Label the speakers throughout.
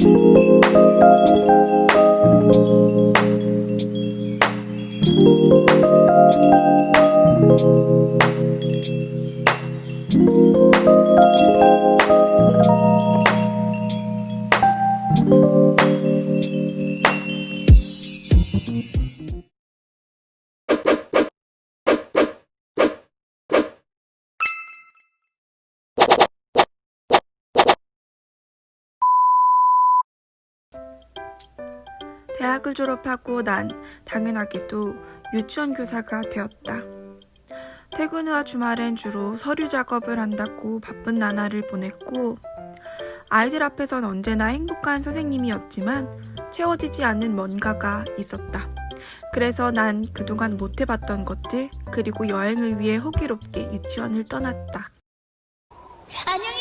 Speaker 1: Música 대학을 졸업하고 난 당연하게도 유치원 교사가 되었다. 퇴근 후와 주말엔 주로 서류 작업을 한다고 바쁜 나날을 보냈고, 아이들 앞에선 언제나 행복한 선생님이었지만 채워지지 않는 뭔가가 있었다. 그래서 난 그동안 못 해봤던 것들, 그리고 여행을 위해 호기롭게 유치원을 떠났다.
Speaker 2: 여러분.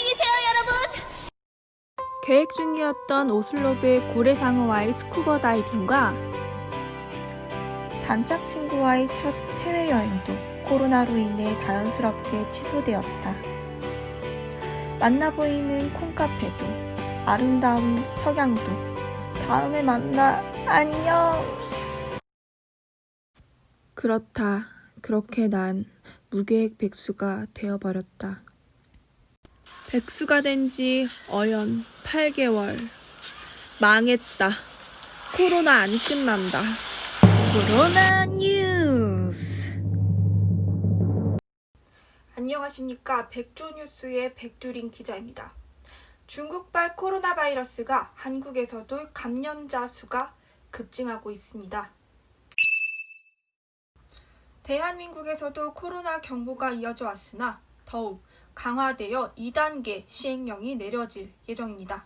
Speaker 1: 계획 중이었던 오슬로브의 고래상어와의 스쿠버 다이빙과 단짝 친구와의 첫 해외여행도 코로나로 인해 자연스럽게 취소되었다. 만나 보이는 콩카페도 아름다운 석양도 다음에 만나 안녕. 그렇다. 그렇게 난 무계획 백수가 되어버렸다. 백수가 된 지 어연 8개월. 망했다. 코로나 안 끝난다. 코로나 뉴스. 안녕하십니까. 백조뉴스의 백두린 기자입니다. 중국발 코로나 바이러스가 한국에서도 감염자 수가 급증하고 있습니다. 대한민국에서도 코로나 경보가 이어져 왔으나 더욱 강화되어 2단계 시행령이 내려질 예정입니다.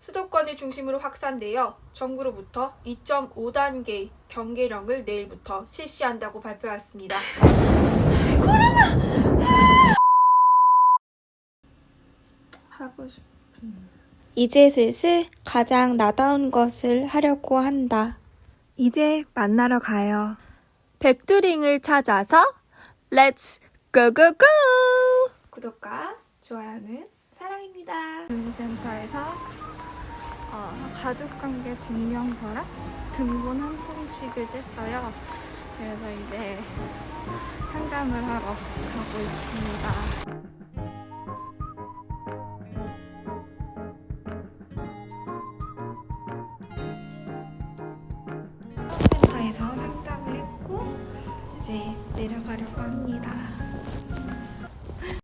Speaker 1: 수도권을 중심으로 확산되어 정부로부터 2.5단계 경계령을 내일부터 실시한다고 발표했습니다. 하고 싶은 이제 슬슬 가장 나다운 것을 하려고 한다. 이제 만나러 가요. 백두링을 찾아서 렛츠 고고고! 구독과 좋아요는 사랑입니다. 주민센터에서 어, 가족관계 증명서랑 등본 한 통씩을 뗐어요. 그래서 이제 상담을 하러 가고 있습니다.